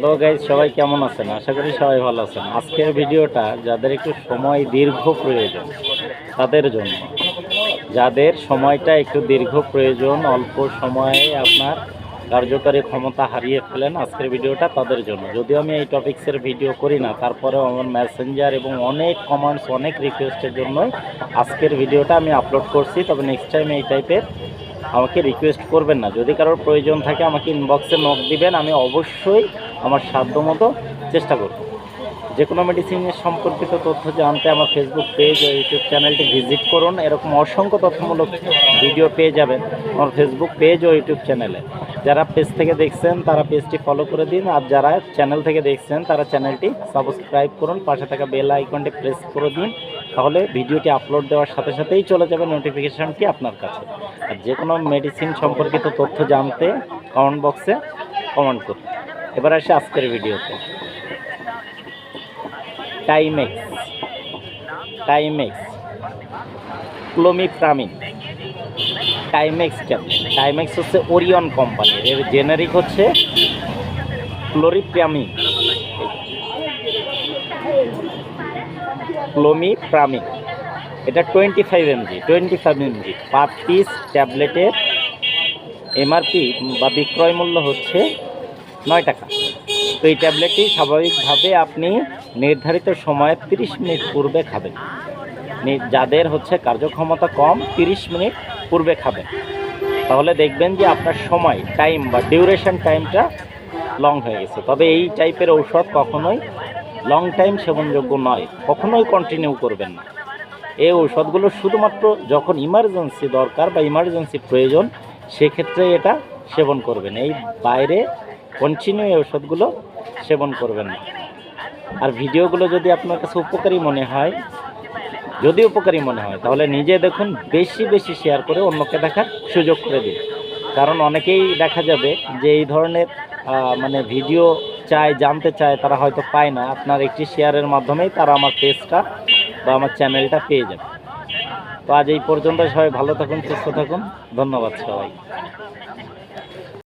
Hello guys সবাই কেমন আছেন? আশা করি সবাই ভালো আছেন। আজকের ভিডিওটা যাদের একটু সময় দীর্ঘ প্রয়োজন, তাদের জন্য। যাদের সময়টা একটু দীর্ঘ প্রয়োজন, অল্প সময়ে আপনার কার্যকারী ক্ষমতা হারিয়ে ফেলেন আজকের ভিডিওটা তাদের জন্য। যদিও আমি এই টপিক্সের ভিডিও করি না, তারপরেও আমার মেসেঞ্জার এবং অনেক কমেন্টস অনেক রিকোয়েস্টের জন্য আজকের ভিডিওটা আমি আপলোড করছি। তবে নেক্সট টাইম এই টাইপের আমাকে রিকোয়েস্ট করবেন না। যদি কারোর প্রয়োজন থাকে আমাকে ইনবক্সে নক দিবেন, আমি অবশ্যই আমার সাধ্য মতো চেষ্টা করব। যে কোনো মেডিসিনের সম্পর্কিত তথ্য জানতে আমার ফেসবুক পেজ ও ইউটিউব চ্যানেলটি ভিজিট করুন। এরকম অসংখ্য তথ্যমূলক ভিডিও পেয়ে যাবেন আমার ফেসবুক পেজ ও ইউটিউব চ্যানেলে যারা পেজ থেকে দেখছেন, তারা পেজটি ফলো করে দিন। আর যারা চ্যানেল থেকে দেখছেন, তারা চ্যানেলটি সাবস্ক্রাইব করুন। পাশে থাকা বেল আইকনটি প্রেস করে দিন। তাহলে ভিডিওটি আপলোড দেওয়ার সাথে সাথেই চলে যাবে নোটিফিকেশানটি আপনার কাছে। আর যে কোনো মেডিসিন সম্পর্কিত তথ্য জানতে কমেন্ট বক্সে কমেন্ট করুন। এবার আসে আজকের ভিডিওতে Timex Timex clomipramine Timex tablet Timex হচ্ছে ওরিয়ন কোম্পানির এর জেনারিক হচ্ছে ক্লোরিপ্রামিন ক্লোমিপ্রামিন এটা twenty five mg twenty five mg per piece ট্যাবলেটের এমআরপি বা বিক্রয় মূল্য হচ্ছে নয় টাকা। তো এই ট্যাবলেটটি স্বাভাবিকভাবে আপনি নির্ধারিত সময়ে তিরিশ মিনিট পূর্বে খাবেন। যাদের হচ্ছে কার্যক্ষমতা কম, তিরিশ মিনিট পূর্বে খাবেন। তাহলে দেখবেন যে আপনার সময়, টাইম বা ডিউরেশন টাইমটা লং হয়ে গেছে। তবে এই টাইপের ঔষধ কখনোই লং টাইম সেবনযোগ্য নয়, কখনোই কন্টিনিউ করবেন না। এই ঔষধগুলো শুধুমাত্র যখন ইমার্জেন্সি দরকার বা ইমার্জেন্সি প্রয়োজন, সেক্ষেত্রে এটা সেবন করবেন। এই বাইরে কন্টিনিউ এই ওষুধগুলো সেবন করবেন আর ভিডিওগুলো যদি আপনার কাছে উপকারী মনে হয়, যদি উপকারী মনে হয়, তাহলে নিজে দেখুন, বেশি বেশি শেয়ার করে অন্যকে দেখার সুযোগ করে দিন। কারণ অনেকেই দেখা যাবে যে এই ধরনের মানে ভিডিও চায়, জানতে চায়, তারা হয়তো পায় না। আপনার একটি শেয়ারের মাধ্যমেই তারা আমার পেজটা বা আমার চ্যানেলটা পেয়ে যাবে। তো আজ এই পর্যন্ত সবাই ভালো থাকুন, সুস্থ থাকুন। ধন্যবাদ সবাই